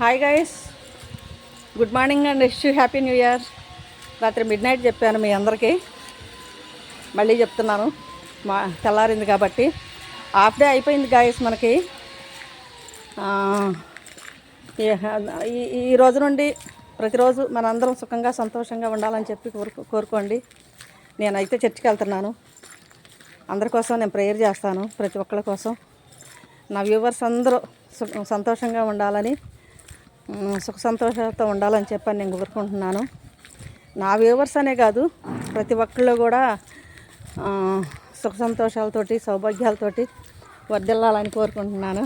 Hi guys good morning and you happy new year రాత్రి midnight చెప్పాను మీ అందరికీ. మళ్ళీ చెప్తున్నాను. మా తెల్లారింది కాబట్టి. హాఫ్ డే అయిపోయింది గాయస్ మనకి. ఈ- ఈ రోజు నుండి ప్రతిరోజు మనందరం సుఖంగా సంతోషంగా ఉండాలని చెప్పి కోరుకు కోరుకోండి. నేనైతే చర్చికి వెళ్తున్నాను. అందరి కోసం నేను ప్రేయర్ చేస్తాను ప్రతి ఒక్కరి కోసం. నా వ్యూవర్స్ అందరూ సు- సంతోషంగా ఉండాలని సుఖ సంతోషాలతో ఉండాలని చెప్పని నేను కోరుకుంటున్నాను. నా వ్యూవర్స్ అనే కాదు ప్రతి ఒక్కళ్ళు కూడా సుఖ సంతోషాలతోటి సౌభాగ్యాలతోటి వర్దిల్లాలని కోరుకుంటున్నాను.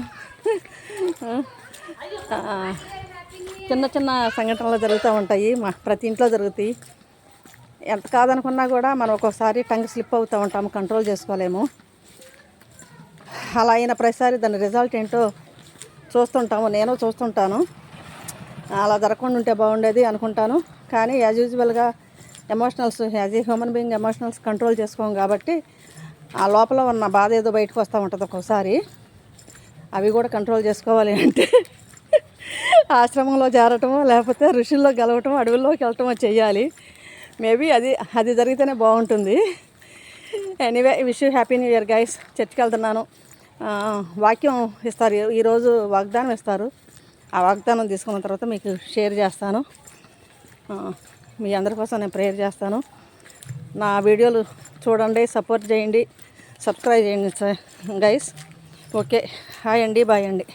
చిన్న చిన్న సంఘటనలు జరుగుతూ ఉంటాయి మా ప్రతి ఇంట్లో జరుగుతాయి. ఎంత కాదనుకున్నా కూడా మనం ఒక్కొక్కసారి టంగ్ స్లిప్ అవుతూ ఉంటాము కంట్రోల్ చేసుకోలేము. అలా అయిన ప్రతిసారి దాని రిజల్ట్ ఏంటో చూస్తుంటాము నేను చూస్తుంటాను. అలా జరగకుండా ఉంటే బాగుండేది అనుకుంటాను. కానీ యాజ్ యూజువల్గా emotionals as a human being emotionals control చేసుకోం కాబట్టి ఆ లోపల ఉన్న బాధ ఏదో బయటకు వస్తూ ఉంటుంది ఒక్కోసారి. అవి కూడా కంట్రోల్ చేసుకోవాలి అంటే ఆశ్రమంలో చేరటము లేకపోతే ఋషుల్లో గెలవటం అడవుల్లోకి వెళ్ళటమో చేయాలి మేబీ అది అది జరిగితేనే బాగుంటుంది. Anyway wish happy new year guys చర్చికి వెళ్తున్నాను. వాక్యం ఇస్తారు. ఈరోజు వాగ్దానం ఇస్తారు. ఆ వాగ్దానం తీసుకున్న తర్వాత మీకు షేర్ చేస్తాను. మీ అందరి కోసం నేను ప్రేయర్ చేస్తాను. నా వీడియోలు చూడండి సపోర్ట్ చేయండి సబ్స్క్రైబ్ చేయండి గైస్. ఓకే హాయ్ అండి బాయ్ అండి.